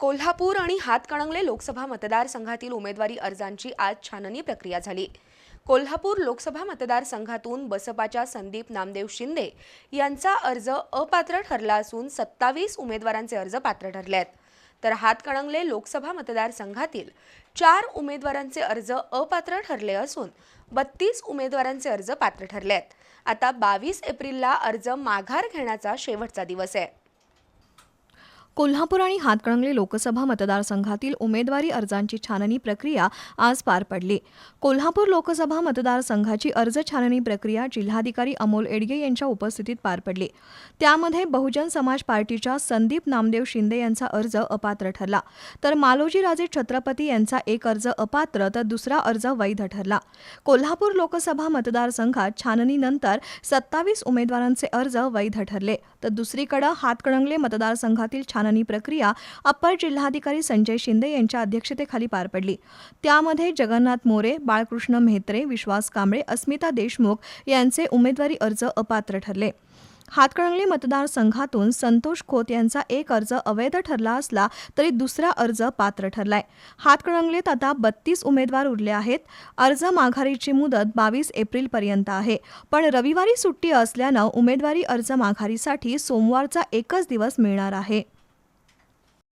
कोल्हापूर आणि हातकणंगले लोकसभा मतदारसंघातील उमेदवारी अर्जांची आज छाननी प्रक्रिया झाली. कोल्हापूर लोकसभा मतदारसंघातून बसपाच्या संदीप नामदेव शिंदे यांचा अर्ज अपात्र ठरला असून सत्तावीस उमेदवारांचे अर्ज पात्र ठरले आहेत तर हातकणंगले लोकसभा मतदारसंघातील चार उमेदवारांचे अर्ज अपात्र ठरले असून बत्तीस उमेदवारांचे अर्ज पात्र ठरले आहेत आता बावीस एप्रिलला अर्ज माघार घेण्याचा शेवटचा दिवस आहे. कोल्हापूर आणि हातकणंगले लोकसभा मतदारसंघातील उमेदवारी अर्जांची छाननी प्रक्रिया आज पार पडली. कोल्हापूर लोकसभा मतदारसंघाची अर्ज छाननी प्रक्रिया जिल्हाधिकारी अमोल एडगे यांच्या उपस्थितीत पार पडली. त्यामध्ये बहुजन समाज पार्टीच्या संदीप नामदेव शिंदे यांचा अर्ज अपात्र ठरला. तर मालोजीराजे छत्रपती यांचा एक अर्ज अपात्र तर दुसरा अर्ज वैध ठरला. कोल्हापूर लोकसभा मतदारसंघात छाननीनंतर सत्तावीस उमेदवारांचे अर्ज वैध ठरले. तर दुसरीकडे हातकणंगले मतदारसंघातील छान छाननी प्रक्रिया अप्पर जिल्हाधिकारी संजय शिंदे यांच्या अध्यक्षतेखाली पार पडली. त्यामध्ये जगन्नाथ मोरे बाळकृष्ण म्हेत्रे विश्वास कांबळे अस्मिता देशमुख यांचे उमेदवारी अर्ज अपात्र ठरले. हातकणंगले मतदारसंघातून संतोष खोत यांचा एक अर्ज अवैध ठरला असला तरी दुसरा अर्ज पात्र ठरलाय. हातकणंगलेत आता बत्तीस उमेदवार उरले आहेत. अर्ज माघारीची मुदत बावीस एप्रिलपर्यंत आहे. पण रविवारी सुट्टी असल्यानं उमेदवारी अर्ज माघारीसाठी सोमवारचा एकच दिवस मिळणार आहे.